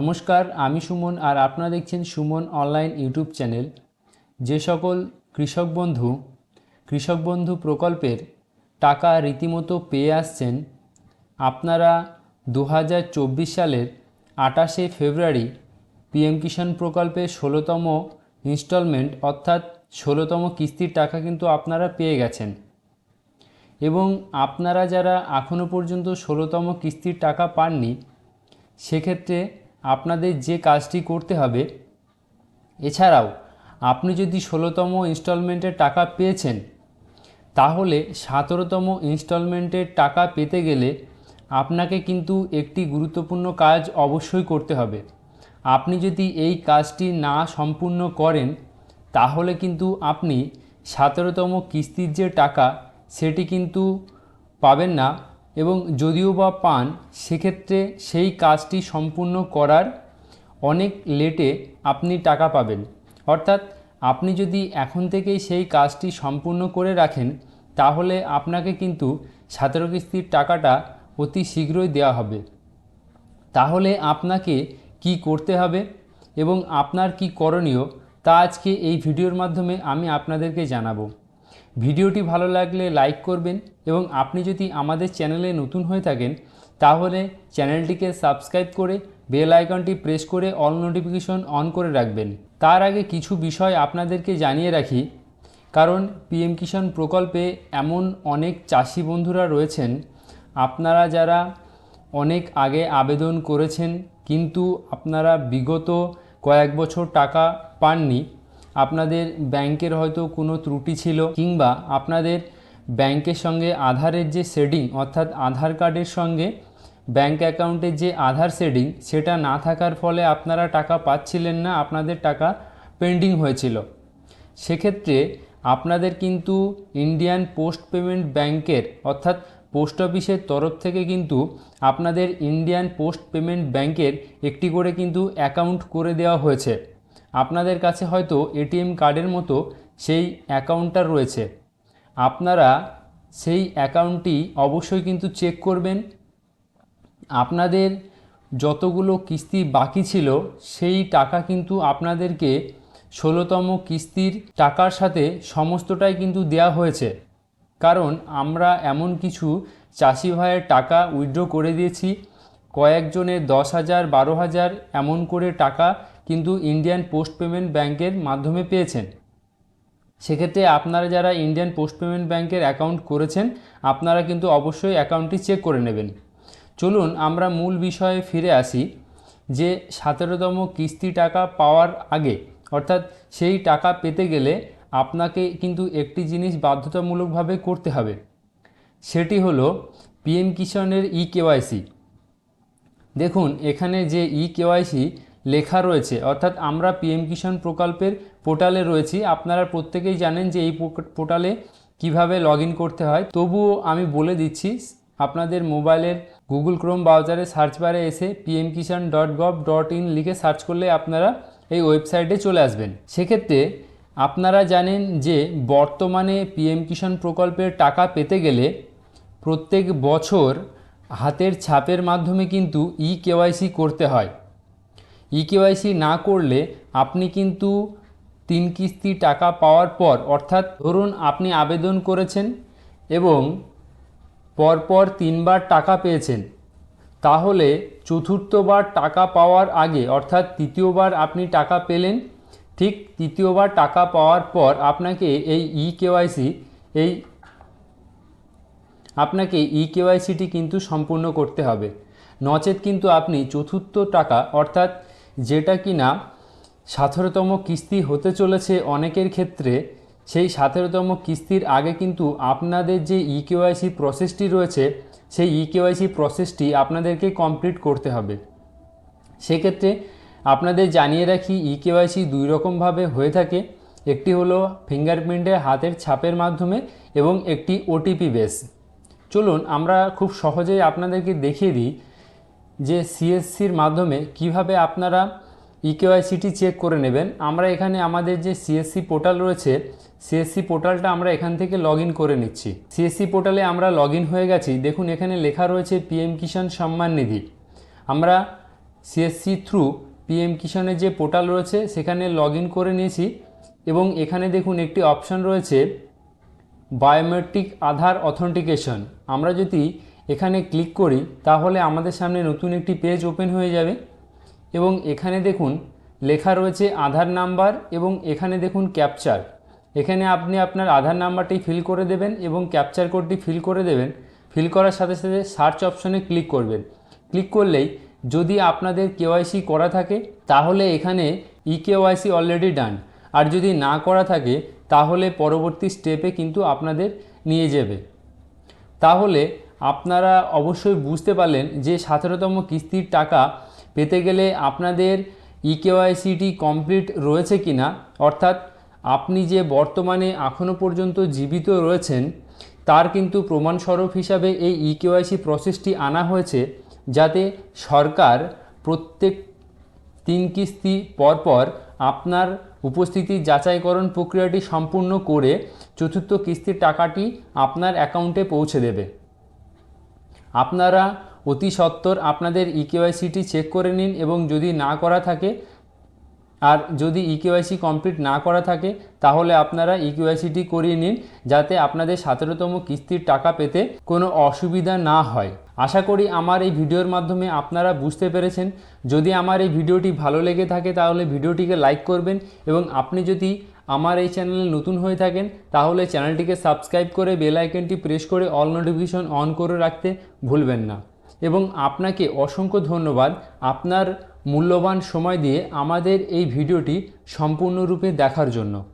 নমস্কার, আমি সুমন আর আপনারা দেখছেন সুমন অনলাইন ইউটিউব চ্যানেল। যে সকল কৃষক বন্ধু কৃষক বন্ধু প্রকল্পের টাকা রীতিমতো পেয়ে আসছেন, আপনারা দু হাজার চব্বিশ সালের আটাশে ফেব্রুয়ারি পিএম কিষাণ প্রকল্পের ষোলোতম ইনস্টলমেন্ট, অর্থাৎ ষোলোতম কিস্তির টাকা কিন্তু আপনারা পেয়ে গেছেন। এবং আপনারা যারা এখনও পর্যন্ত ষোলোতম কিস্তির টাকা পাননি, সেক্ষেত্রে আপনাদের যে কাজটি করতে হবে, এছাড়াও আপনি যদি ষোলোতম ইনস্টলমেন্টের টাকা পেয়েছেন, তাহলে সতেরোতম ইনস্টলমেন্টের টাকা পেতে গেলে আপনাকে কিন্তু একটি গুরুত্বপূর্ণ কাজ অবশ্যই করতে হবে। আপনি যদি এই কাজটি না সম্পূর্ণ করেন, তাহলে কিন্তু আপনি সতেরোতম কিস্তির যে টাকা, সেটি কিন্তু পাবেন না। এবং যদিও বা পান, সেক্ষেত্রে সেই কাজটি সম্পূর্ণ করার অনেক লেটে আপনি টাকা পাবেন। অর্থাৎ আপনি যদি এখন থেকেই সেই কাজটি সম্পূর্ণ করে রাখেন, তাহলে আপনাকে কিন্তু সতেরো কিস্তির টাকাটা অতি শীঘ্রই দেওয়া হবে। তাহলে আপনাকে কি করতে হবে এবং আপনার কি করণীয়, তা আজকে এই ভিডিওর মাধ্যমে আমি আপনাদেরকে জানাব। ভিডিওটি ভালো লাগলে লাইক করবেন এবং আপনি যদি আমাদের চ্যানেলে নতুন হয়ে থাকেন, তাহলে চ্যানেলটিকে সাবস্ক্রাইব করে বেল আইকনটি প্রেস করে অল নোটিফিকেশন অন করে রাখবেন। তার আগে কিছু বিষয় আপনাদেরকে জানিয়ে রাখি। কারণ পিএম কিষাণ প্রকল্পে এমন অনেক চাষি বন্ধুরা রয়েছেন। আপনারা যারা অনেক আগে আবেদন করেছেন, কিন্তু আপনারা বিগত কয়েক বছর টাকা পাননি আপনাদের ব্যাংকের হয়তো কোনো ত্রুটি ছিল কিংবা আপনাদের ব্যাংকের সঙ্গে আধারের যে শেডিং অর্থাৎ আধার কার্ডের সঙ্গে ব্যাংক অ্যাকাউন্টের যে আধার শেডিং সেটা না থাকার ফলে আপনারা টাকা পাচ্ছিলেন না, আপনাদের টাকা পেন্ডিং হয়েছিল। সেক্ষেত্রে আপনাদের কিন্তু ইন্ডিয়ান পোস্ট পেমেন্ট ব্যাংকের, অর্থাৎ পোস্ট অফিসের তরফ থেকে কিন্তু আপনাদের ইন্ডিয়ান পোস্ট পেমেন্ট ব্যাংকের একটি করে কিন্তু অ্যাকাউন্ট করে দেওয়া হয়েছে। আপনাদের কাছে হয়তো এটিএম কার্ডের মতো সেই অ্যাকাউন্টটা রয়েছে। আপনারা সেই অ্যাকাউন্টটি অবশ্যই কিন্তু চেক করবেন। আপনাদের যতগুলো কিস্তি বাকি ছিল, সেই টাকা কিন্তু আপনাদেরকে ষোলোতম কিস্তির টাকার সাথে সমস্তটাই কিন্তু দেয়া হয়েছে। কারণ আমরা এমন কিছু চাষি ভাইয়ের টাকা উইথড্র করে দিয়েছি, কয়েকজনের দশ হাজার, বারো হাজার, এমন করে টাকা কিন্তু ইন্ডিয়ান পোস্ট পেমেন্ট ব্যাংকের মাধ্যমে পেয়েছেন। সেক্ষেত্রে আপনারা যারা ইন্ডিয়ান পোস্ট পেমেন্ট ব্যাংকের অ্যাকাউন্ট করেছেন, আপনারা কিন্তু অবশ্যই অ্যাকাউন্টটি চেক করে নেবেন। চলুন আমরা মূল বিষয়ে ফিরে আসি, যে সতেরোতম কিস্তি টাকা পাওয়ার আগে, অর্থাৎ সেই টাকা পেতে গেলে আপনাকে কিন্তু একটি জিনিস বাধ্যতামূলকভাবে করতে হবে। সেটি হলো পিএম কিষাণের ই কেওয়াইসি দেখুন, এখানে যে ই কেওয়াইসি লেখা রয়েছে। অর্থাৎ আমরা পিএম কিষাণ প্রকল্পের পোর্টালে রয়েছি। আপনারা প্রত্যেকেই জানেন যে এই পোর্টালে কীভাবে লগ করতে হয়। তবুও আমি বলে দিচ্ছি, আপনাদের মোবাইলের গুগল ক্রোম ব্রাউজারে সার্চ বারে এসে PM Kisan dot gov dot in লিখে সার্চ করলে আপনারা এই ওয়েবসাইটে চলে আসবেন। সেক্ষেত্রে আপনারা জানেন যে বর্তমানে পিএম কিষাণ প্রকল্পের টাকা পেতে গেলে প্রত্যেক বছর হাতের ছাপের মাধ্যমে কিন্তু ই কেওয়াইসি করতে হয়। ই কেওয়াইসি না করলে আপনি কিন্তু তিন কিস্তি টাকা পাওয়ার পর, অর্থাৎ ধরুন আপনি আবেদন করেছেন এবং পরপর তিনবার টাকা পেয়েছেন, তাহলে চতুর্থবার টাকা পাওয়ার আগে, অর্থাৎ তৃতীয়বার আপনি টাকা পেলেন, ঠিক তৃতীয়বার টাকা পাওয়ার পর আপনাকে এই ই কেওয়াইসি এই আপনাকে ই কেওয়াইসিটি কিন্তু সম্পূর্ণ করতে হবে। নচেত কিন্তু আপনি চতুর্থ টাকা, অর্থাৎ যেটা কি না সতেরোতম কিস্তি হতে চলেছে অনেকের ক্ষেত্রে, সেই সতেরোতম কিস্তির আগে কিন্তু আপনাদের যে ই কেওয়াইসি প্রসেসটি রয়েছে, সেই ই কেওয়াইসি প্রসেসটি আপনাদেরকে কমপ্লিট করতে হবে। সেক্ষেত্রে আপনাদের জানিয়ে রাখি ই কেওয়াইসি দুই রকমভাবে হয়ে থাকে। একটি হলো ফিঙ্গারপ্রিন্টে হাতের ছাপের মাধ্যমে এবং একটি ওটিপি বেস চলুন, আমরা খুব সহজেই আপনাদেরকে দেখিয়ে দিই যে সিএসসির মাধ্যমে কীভাবে আপনারা ইকেওয়াইসিটি চেক করে নেবেন, আমরা এখানে আমাদের যে সিএসসি পোর্টাল রয়েছে সিএসসি পোর্টালটা আমরা এখান থেকে লগ করে নিচ্ছি। সিএসসি পোর্টালে আমরা লগ হয়ে গেছি। দেখুন, এখানে লেখা রয়েছে পিএম কিষাণ সম্মান নিধি আমরা সিএসসি থ্রু পিএম কিষাণের যে পোর্টাল রয়েছে, সেখানে লগ করে নিয়েছি। এবং এখানে দেখুন, একটি অপশান রয়েছে বায়োমেট্রিক আধার অথেন্টিকেশন আমরা যদি এখানে ক্লিক করি, তাহলে আমাদের সামনে নতুন একটি পেজ ওপেন হয়ে যাবে। এবং এখানে দেখুন, লেখা রয়েছে আধার নাম্বার এবং এখানে দেখুন ক্যাপচার। এখানে আপনি আপনার আধার নাম্বারটি ফিল করে দেবেন এবং ক্যাপচার কোডটি ফিল করে দেবেন। ফিল করার সাথে সাথে সার্চ অপশনে ক্লিক করবেন। ক্লিক করলেই যদি আপনাদের কেওয়াইসি করা থাকে, তাহলে এখানে ই কেওয়াইসি অলরেডি ডান। আর যদি না করা থাকে, তাহলে পরবর্তী স্টেপে কিন্তু আপনাদের নিয়ে যাবে। তাহলে আপনারা অবশ্যই বুঝতে পারলেন যে সতেরোতম কিস্তির টাকা পেতে গেলে আপনাদের ই কেওয়াইসিটি কমপ্লিট রয়েছে কি না অর্থাৎ আপনি যে বর্তমানে এখনও পর্যন্ত জীবিত রয়েছেন, তার কিন্তু প্রমাণস্বরূপ হিসাবে এই ই কেওয়াইসি প্রসেসটি আনা হয়েছে, যাতে সরকার প্রত্যেক তিন কিস্তি পরপর আপনার উপস্থিতি যাচাইকরণ প্রক্রিয়াটি সম্পূর্ণ করে চতুর্থ কিস্তির টাকাটি আপনার অ্যাকাউন্টে পৌঁছে দেবে। আপনারা অতি সত্বর আপনাদের ইকেওয়াইসিটি চেক করে নিন এবং যদি না করা থাকে, আর যদি ইকেওয়াইসি কমপ্লিট না করা থাকে, তাহলে আপনারা ইকেওয়াইসিটি করিয়ে নিন যাতে আপনাদের সতেরোতম কিস্তির টাকা পেতে কোনো অসুবিধা না হয়। আশা করি আমার এই ভিডিওর মাধ্যমে আপনারা বুঝতে পেরেছেন। যদি আমার এই ভিডিওটি ভালো লেগে থাকে, তাহলে ভিডিওটিকে লাইক করবেন এবং আপনি যদি আমার এই চ্যানেলে নতুন হয়ে থাকেন, তাহলে চ্যানেলটিকে সাবস্ক্রাইব করে বেল আইকনটি প্রেস করে অল নোটিফিকেশন অন করে রাখতে ভুলবেন না। এবং আপনাকে অসংখ্য ধন্যবাদ। আপনার মূল্যবান সময় দিয়ে আমাদের এই ভিডিওটি সম্পূর্ণরূপে দেখার জন্য।